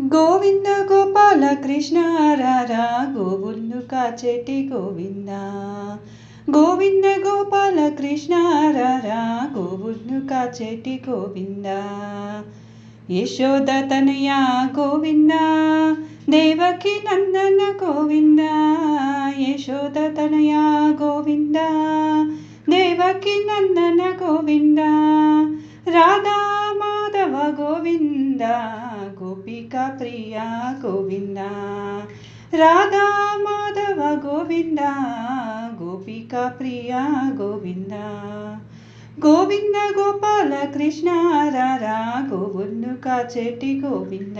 గోవింద గోపాల కృష్ణ రారా గోవుల్ను కాచేటి గోవింద. గోవింద గోపాల కృష్ణ రారా గోవుల్ను కాచేటి గోవింద. యశోద తనయ గోవింద దేవకి నందన గోవింద. యశోద తనయ గోవింద దేవకి నందన గోవింద. రాధా మాధవ గోవిందా. గోపిక ప్రియ గోవింద. రాధా మాధవ గోవింద. గోపిక ప్రియ గోవింద. గోవింద గోపాల కృష్ణ రారా గోవుల్ను కాచేటి గోవింద.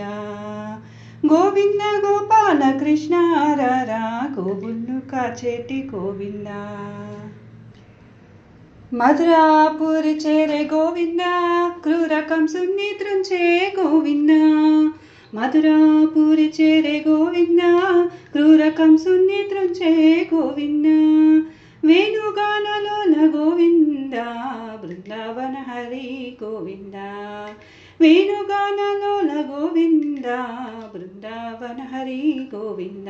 గోవింద గోపాల కృష్ణ రారా గోవుల్ను కాచేటి గోవింద. మధురాపురి చేరే గోవింద. క్రూరకం సున్నిద్రుంచే గోవిందా. మధురాపురి చేరే గోవింద క్రూరకం సున్నిద్రుంచే గోవింద వేణుగానలోన గోవింద బృందావన హరి గోవింద వేణుగానలోన గోవింద బృందావన హరి గోవింద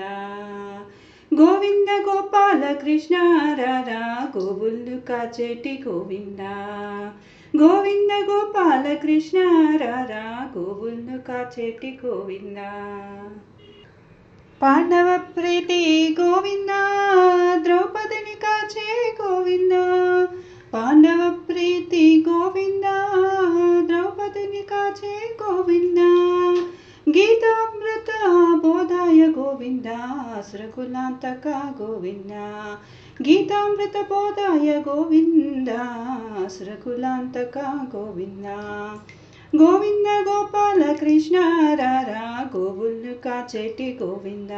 గోవింద గోపాల కృష్ణ రారా గోవుల్లు కాచేటి గోవింద గోవింద గోపాల కృష్ణ రారా గోవుల్ను కాచేటి గోవింద. పాండవ ప్రీతి గోవింద ద్రౌపదిని కాచే గోవింద. పాండవ అమృత బోధాయ గోవింద అసురకులాంతక గోవింద గీతామృత బోధాయ గోవింద అసురకులాంతక గోవింద గోవింద గోపాల కృష్ణ రారా గోవుల్ను కాచేటి గోవింద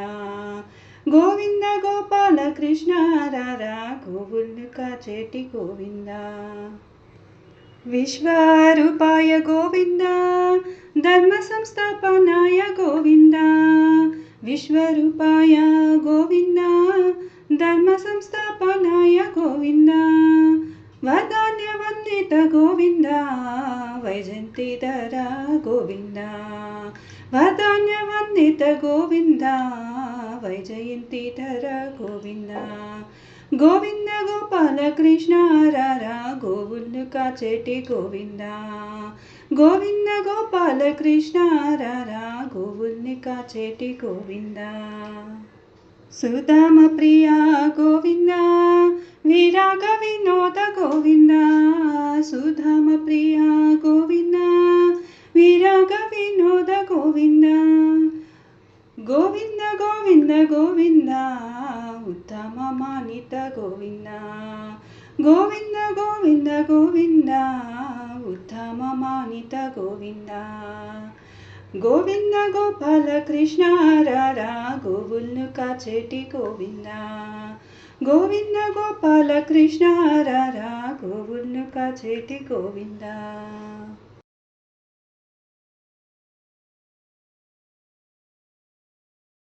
గోవింద గోపాల కృష్ణ రారా గోవుల్ను కాచేటి గోవింద విశ్వరూపాయ గోవింద ధర్మ సంస్థాపనాయ గోవింద విశ్వరూపాయ గోవింద ధర్మ సంస్థాపనాయ గోవింద వదాన్య వందిత గోవింద వైజంతిధర గోవింద వదాన్య వందిత గోవింద వైజయంతిధర గోవింద గోవింద గోపాల కృష్ణ రారా గోవుల్ను కాచేటి గోవింద. గోవింద గోపాల కృష్ణ రారా గోవుల్ని కాచేటి గోవింద. సుధామ ప్రియ గోవింద విరాగ వినోద గోవింద. సుధామ ప్రియ గోవింద విరాగ వినోద గోవింద. గోవింద గోవింద గోవింద ఉత్తమ మానిత గోవింద. గోవింద గోవింద గోవింద ఉత్తమ మానిత గోవింద. గోవింద గోపాల కృష్ణ రారా గోవుల్ను కాచేటి గోవింద. గోవింద గోపాల కృష్ణ రారా గోవుల్ను కాచేటి గోవింద.